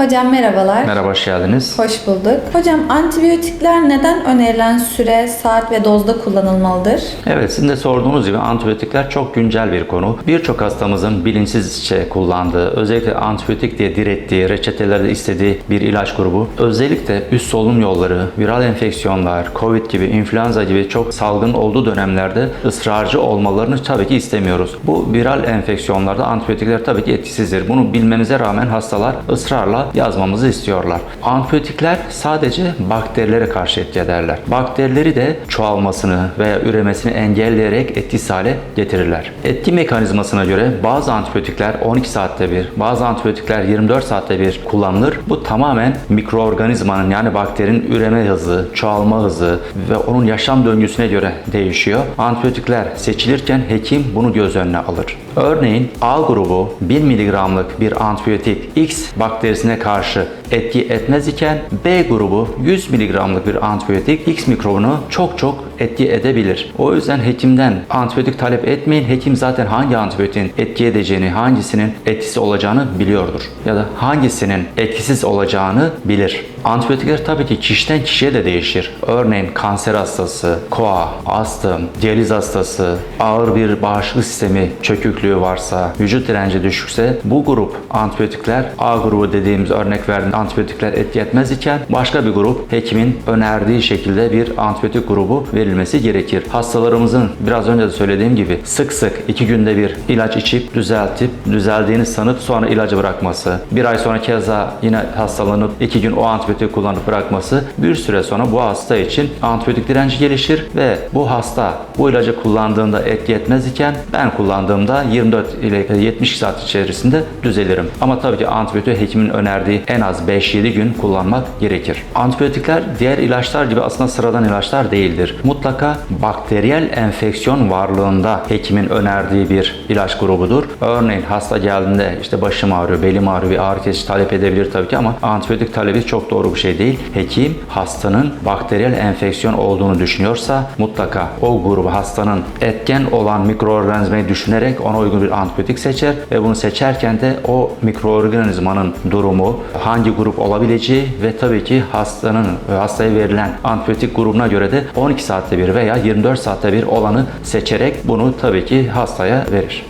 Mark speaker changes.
Speaker 1: Hocam merhabalar.
Speaker 2: Merhaba, hoş geldiniz.
Speaker 1: Hoş bulduk. Hocam antibiyotikler neden önerilen süre, saat ve dozda kullanılmalıdır?
Speaker 2: Evet, sizin de sorduğunuz gibi antibiyotikler çok güncel bir konu. Birçok hastamızın bilinçsizce kullandığı, özellikle antibiyotik diye direttiği, reçetelerde istediği bir ilaç grubu. Özellikle üst solunum yolları, viral enfeksiyonlar, covid gibi, influenza gibi çok salgın olduğu dönemlerde ısrarcı olmalarını tabii ki istemiyoruz. Bu viral enfeksiyonlarda antibiyotikler tabii ki etkisizdir. Bunu bilmemize rağmen hastalar ısrarla yazmamızı istiyorlar. Antibiyotikler sadece bakterilere karşı etki ederler. Bakterileri de çoğalmasını veya üremesini engelleyerek etkisiz hale getirirler. Etki mekanizmasına göre bazı antibiyotikler 12 saatte bir, bazı antibiyotikler 24 saatte bir kullanılır. Bu tamamen mikroorganizmanın yani bakterinin üreme hızı, çoğalma hızı ve onun yaşam döngüsüne göre değişiyor. Antibiyotikler seçilirken hekim bunu göz önüne alır. Örneğin A grubu 1 mg'lık bir antibiyotik X bakterisine karşı etki etmez iken B grubu 100 mg'lık bir antibiyotik X mikrobunu çok çok etki edebilir. O yüzden hekimden antibiyotik talep etmeyin. Hekim zaten hangi antibiyotin etki edeceğini, hangisinin etkisi olacağını biliyordur. Ya da hangisinin etkisiz olacağını bilir. Antibiyotikler tabii ki kişiden kişiye de değişir. Örneğin kanser hastası, koa, astım, diyaliz hastası, ağır bir bağışıklık sistemi çöküklüğü varsa, vücut direnci düşükse bu grup antibiyotikler A grubu dediğimiz örnek verdiğim antibiyotikler etki etmez iken başka bir grup hekimin önerdiği şekilde bir antibiyotik grubu verilmesi gerekir. Hastalarımızın biraz önce de söylediğim gibi sık sık iki günde bir ilaç içip düzeltip düzeldiğini sanıp sonra ilacı bırakması, bir ay sonra keza yine hastalanıp iki gün o antibiyotik kullanıp bırakması bir süre sonra bu hasta için antibiyotik direnci gelişir ve bu hasta bu ilacı kullandığında etki etmez iken ben kullandığımda 24 ile 70 saat içerisinde düzelirim. Ama tabii ki antibiyotik hekimin önerdiği en az 5-7 gün kullanmak gerekir. Antibiyotikler diğer ilaçlar gibi aslında sıradan ilaçlar değildir. Mutlaka bakteriyel enfeksiyon varlığında hekimin önerdiği bir ilaç grubudur. Örneğin hasta geldiğinde işte başım ağrıyor, belim ağrıyor, bir ağrı kesici talep edebilir tabii ki ama antibiyotik talebi çok doğru bir şey değil. Hekim hastanın bakteriyel enfeksiyon olduğunu düşünüyorsa mutlaka o grubu hastanın etken olan mikroorganizmayı düşünerek ona uygun bir antibiyotik seçer ve bunu seçerken de o mikroorganizmanın durumu, hangi grup olabileceği ve tabii ki hastanın hastaya verilen antibiyotik grubuna göre de 12 saatte bir veya 24 saatte bir olanı seçerek bunu tabii ki hastaya verir.